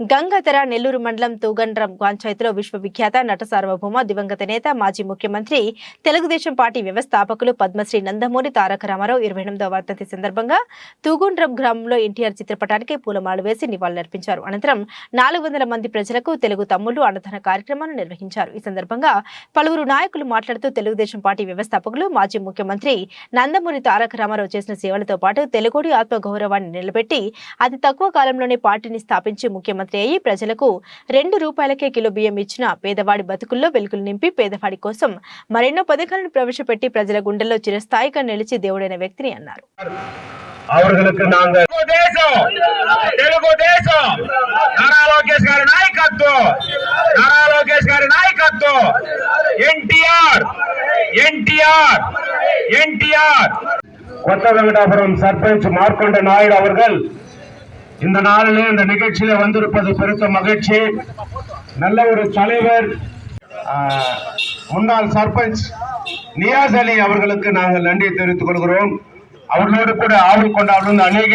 గంగాధర నెల్లూరు మండలం తూగండ్రం పంచాయతీలో విశ్వవిఖ్యాత నట సార్వభౌమ దివంగత నేత మాజీ ముఖ్యమంత్రి తెలుగుదేశం పార్టీ వ్యవస్థాపకులు పద్మశ్రీ నందమూరి తారక రామారావు ఇరవై ఎనిమిదవ వర్ధంతి సందర్భంగా తూగుండ్రం గ్రామంలో ఎన్టీఆర్ చిత్రపటానికి పూలమాలు వేసి నివాళులర్పించారు. అనంతరం నాలుగు వందల మంది ప్రజలకు తెలుగు తమ్ముళ్ళు అన్నదాన కార్యక్రమాన్ని నిర్వహించారు. ఈ సందర్భంగా పలువురు నాయకులు మాట్లాడుతూ తెలుగుదేశం పార్టీ వ్యవస్థాపకులు మాజీ ముఖ్యమంత్రి నందమూరి తారక రామారావు చేసిన సేవలతో పాటు తెలుగుడి ఆత్మగౌరవాన్ని నిలబెట్టి అతి తక్కువ కాలంలోనే పార్టీని స్థాపించి ముఖ్యమంత్రి అయ్యి ప్రజలకు రెండు రూపాయలకే కిలో బియ్యం ఇచ్చిన పేదవాడి బతుకుల్లో వెలుగులు నింపి పేదవాడి కోసం మరెన్నో పథకాలను ప్రవేశపెట్టి ప్రజల గుండెల్లో చిరస్థాయిగా నిలిచి దేవుడైన వ్యక్తిని అన్నారు அவர்களுக்கு நாங்கள் తెలుగుదేశం తెలుగుదేశం నారా లోకేష్ గారి నాయకత్వం నారా లోకేష్ గారి నాయకత్వం ఎన్టీఆర్ ఎన్టీఆర్ என்டிஆர் கொத்த வெங்கடாபுரம் சர்பஞ்ச் மார்க்கொண்ட நாயுடு அவர்கள் இந்த நாளிலே இந்த நிகழ்ச்சியில வந்திருப்பது பெருத்த மகிழ்ச்சி. நல்ல ஒரு தலைவர் முன்னாள் சர்பஞ்ச் நியாஸ் அலி அவர்களுக்கு நாங்கள் நன்றி தெரிவித்துக் கொள்கிறோம். அவர்களோடு கூட ஆவல் கொண்டாடும் அநேக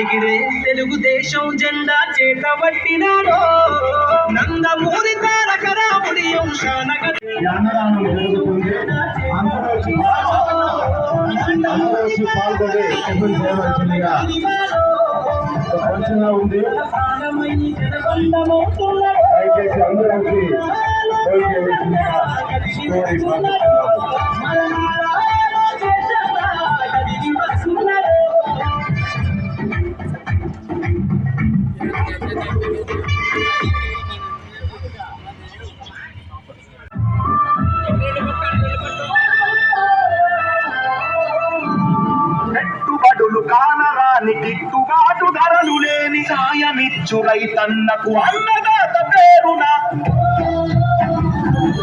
ఎగిరే తెలుగుదేశం జెండా చేత పట్టినారో. నందమూరి తారక రాముడి వంశానగ ఉంది. దయచేసి అందరూ కానరాని గిట్టుబాటు ధరలు లేని సాయమిచ్చు రైతన్నకు అన్నదాత పేరున.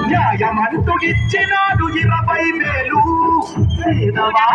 న్యాయమంటూ ఇచ్చినాడు ఇరవై వేలు. పేదవా